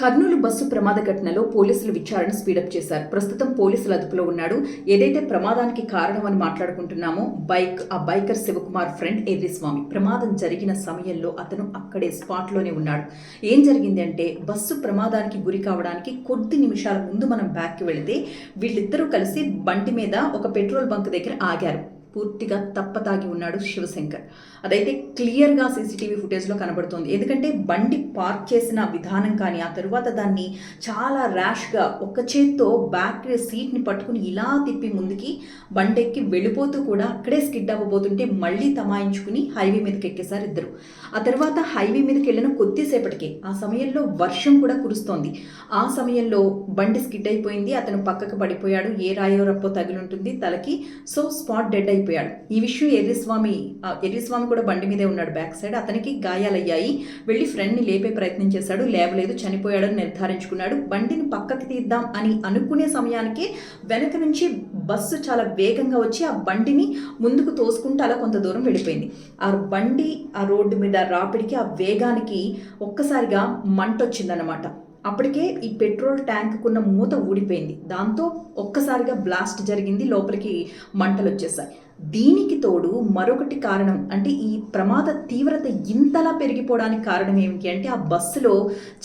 Kurnool bus ప్రమాద ఘటనలో పోలీసులు విచారణ స్పీడప్ చేశారు. ప్రస్తుతం పోలీసుల అదుపులో ఉన్నాడు. ఏదైతే ప్రమాదానికి కారణమని మాట్లాడుకుంటున్నామో బైక్ ఆ బైకర్ శివకుమార్ ఫ్రెండ్ ఎర్రిస్వామి ప్రమాదం జరిగిన సమయంలో అతను అక్కడే స్పాట్లోనే ఉన్నాడు. ఏం జరిగింది అంటే బస్సు ప్రమాదానికి గురి కావడానికి కొద్ది నిమిషాల ముందు మనం బ్యాక్కి వెళితే వీళ్ళిద్దరూ కలిసి బండి మీద ఒక పెట్రోల్ బంక్ దగ్గర ఆగారు. పూర్తిగా తప్పతాగి ఉన్నాడు శివశంకర్. అదైతే క్లియర్గా సీసీటీవీ ఫుటేజ్లో కనబడుతోంది. ఎందుకంటే బండి పార్క్ చేసిన విధానం కానీ ఆ తరువాత దాన్ని చాలా ర్యాష్గా ఒక చేత్తో బ్యాక్ సీట్ని పట్టుకుని ఇలా తిప్పి ముందుకి బండి ఎక్కి వెళ్ళిపోతూ కూడా అక్కడే స్కిడ్ అవ్వబోతుంటే మళ్ళీ తమాయించుకుని హైవే మీదకి ఎక్కేశారు ఇద్దరు. ఆ తర్వాత హైవే మీదకి వెళ్ళిన కొద్దిసేపటికే ఆ సమయంలో వర్షం కూడా కురుస్తోంది. ఆ సమయంలో బండి స్కిడ్ అయిపోయింది. అతను పక్కకు పడిపోయాడు. ఏ రాయో రప్పో తగిలింటుంది తలకి సో స్పాట్ డెడ్ అయిపోయాడు ఈ విషయం ఎర్రిస్వామి ఆ, ఎర్రిస్వామి కూడా బండి మీదే ఉన్నాడు బ్యాక్ సైడ్. అతనికి గాయాలయ్యాయి. వెళ్ళి ఫ్రెండ్ని లేపే ప్రయత్నం చేశాడు. లేవలేదు చనిపోయాడని నిర్ధారించుకున్నాడు. బండిని పక్కకి తీద్దాం అని అనుకునే సమయానికి వెనక నుంచి బస్సు చాలా వేగంగా వచ్చి ఆ బండిని ముందుకు తోసుకుంటూ అలా కొంత దూరం వెళ్ళిపోయింది. ఆ బండి ఆ రోడ్డు మీద రాపిడికి ఆ వేగానికి ఒక్కసారిగా మంట వచ్చిందన్నమాట అప్పటికే ఈ పెట్రోల్ ట్యాంకుకున్న మూత ఊడిపోయింది. దాంతో ఒక్కసారిగా బ్లాస్ట్ జరిగింది లోపలికి మంటలు వచ్చేసాయి దీనికి తోడు మరొకటి కారణం అంటే ఈ ప్రమాద తీవ్రత ఇంతలా పెరిగిపోవడానికి కారణం ఏమిటి అంటే ఆ బస్సులో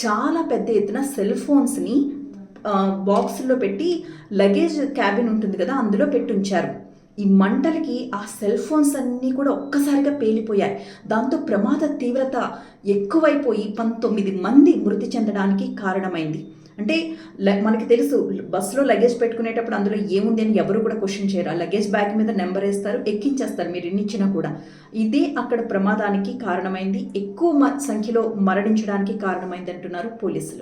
చాలా పెద్ద ఎత్తున సెల్ ఫోన్స్ని బాక్సుల్లో పెట్టి లగేజ్ క్యాబిన్ ఉంటుంది కదా అందులో పెట్టి ఉంచారు ఈ మంటలకి ఆ సెల్ ఫోన్స్ అన్నీ కూడా ఒక్కసారిగా పేలిపోయాయి. దాంతో ప్రమాద తీవ్రత ఎక్కువైపోయి పంతొమ్మిది మంది మృతి చెందడానికి కారణమైంది. అంటే మనకి తెలుసు బస్సులో లగేజ్ పెట్టుకునేటప్పుడు అందులో ఏముంది అని ఎవరు కూడా క్వశ్చన్ చేయరు. ఆ లగేజ్ బ్యాగ్ మీద నెంబర్ వేస్తారు ఎక్కించేస్తారు మీరు ఎన్నిచ్చినా కూడా. ఇదే అక్కడ ప్రమాదానికి కారణమైంది. ఎక్కువ మ- సంఖ్యలో మరణించడానికి కారణమైంది అంటున్నారు పోలీసులు.